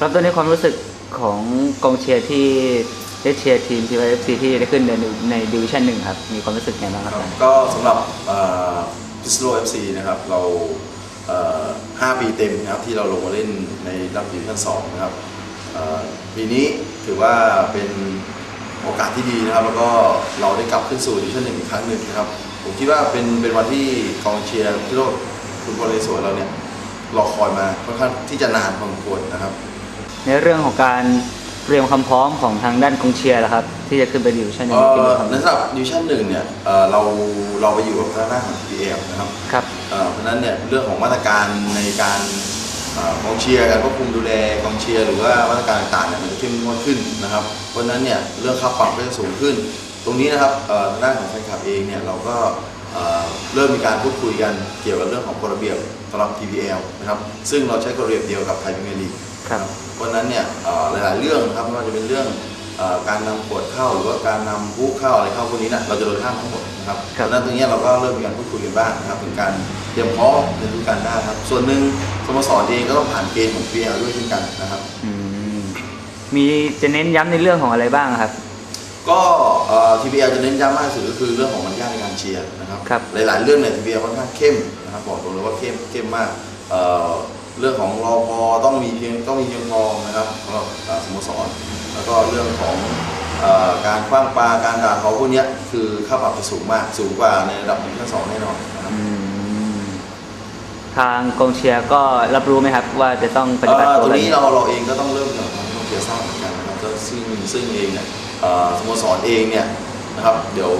รับตอนนี้ความรู้สึกของกองเชียร์ที่ได้เชียร์ทีมทีมเอฟซีที่ได้ขึ้นในในดิวิชั่นหนึ่งครับ มีความรู้สึกไงบ้างครับครับก็สำหรับพิสโลเอฟซีนะครับเราเอ่อ5ปีเต็มนะครับที่เราลงมาเล่นในรับดิวิชั่น2นะครับปีนี้ถือว่าเป็นโอกาสที่ดีนะครับ แล้วก็เราได้กลับขึ้นสู่ดิวิชั่นหนึ่งอีกครั้งหนึ่งนะครับ ผมคิดว่าเป็นเป็นวันที่กองเชียร์ที่โลกคุณบอลเลสวนเราเนี่ยรอคอยมาค่อนข้างที่จะนานพอสมควรนะครับ ในเรื่องของการเตรียมความพร้อมของทางด้านกองเชียร์นะครับ ที่จะขึ้นไปดิวิชั่นหนึ่งเอ่เป็นอยังไงครับในสำหรับดิวิชั่นหนึ่งเนี่ยเอ่อเราเราไปอยู่กับทางด้านของ TPL นะครับครับ เอ่อเพราะฉะนั้นเนี่ยเรื่องของมาตรการในการเอ่อกองเชียร์การควบคุมดูแลกองเชียร์หรือว่ามาตรการต่างๆเนี่ยมันจะเข้มงวดขึ้นนะครับ เพราะฉะนั้นเนี่ยเรื่องค่าปรับก็จะสูงขึ้น ตรงนี้นะครับเอ่อทางด้านของแฟนคลับเองเนี่ยเราก็เอ่อเริ่มมีการพูดคุยกันเกี่ยวกับเรื่องของกฎระเบียบสำหรับ TPL นะครับซึ่งเราใช้กฎระเบียบเดียวกับไทยพรีเมียร์ลีก ครับเพราะฉะนั้นเนี่ยเอ่อหลายๆเรื่องนะครับไม่ว่าจะเป็นเรื่องเอ่อการนำขวดเข้าหรือว่าการนำผู้เข้าอะไรเข้าพวกนี้นะเราจะโดนห้ามทั้งหมดนะครับเพครับราะฉะนั้นตรงเนี้ยเราก็เริ่มมีการพูดคุยกันบ้างนะครับถึงการเตรียมพร้อมในฤดูกาลหน้าครับ ส่วนหนึ่งสโมสรเองก็ต้องผ่านเกณฑ์ของ PL ด้วยเช่นกันนะครับอืมมีจะเน้นย้ำในเรื่องของอะไรบ้างครับ ก็เอ่อ TPL จะเน้นย้ำมากที่สุดก็คือเรื่องของมารยาทในการเชียร์นะครับครับหลายๆเรื่องเนี่ย TPL ค่อนข้างเข้มนะครับบอกตรงเลยว่าเข้มเข้มมาก เอ่อเรื่องของรอพอต้องมีเพียงต้องมีเพียงพอนะครับสำหรับเอ่อสโมสร แล้วก็เรื่องของเอ่อการคว้างปลาการด่าเขาพวกเนี้ยคือค่าปรับจะสูงมากสูงกว่าในระดับหนึ่งขั้นสองแน่นอนนะครับอืมทางกองเชียร์ก็รับรู้ไหมครับว่าจะต้องปฏิบัติเอ่อตัวตรงแบบนี้นี้เราเราเองก็ต้องเริ่มจากทางกองเชียร์ทราบเหมือนกันนะครับก็ซึ่งซึ่งเองเนี่ยเอ่อสโมสรเองเนี่ยนะครับเดี๋ยว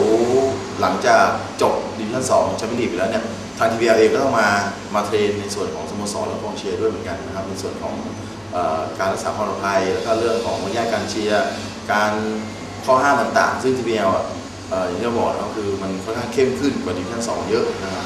หลังจากจบดิวิชั่นสองแชมเปี้ยนลีกไปแล้วเนี่ย ทางทีวีเองก็ต้องมามาเทรนในส่วนของสโมสรและกองเชียร์ด้วยเหมือนกันนะครับในส่วนของอการรักษาความปลอดภัยแล้วก็เรื่องของมารยาทการเชียร์การข้อห้ามต่างๆ ซึ่งทีวีเออย่างที่เราบอกก็คือมันค่อนข้างเข้มขึ้นกว่าดิวิชั่น2เยอะนะครับ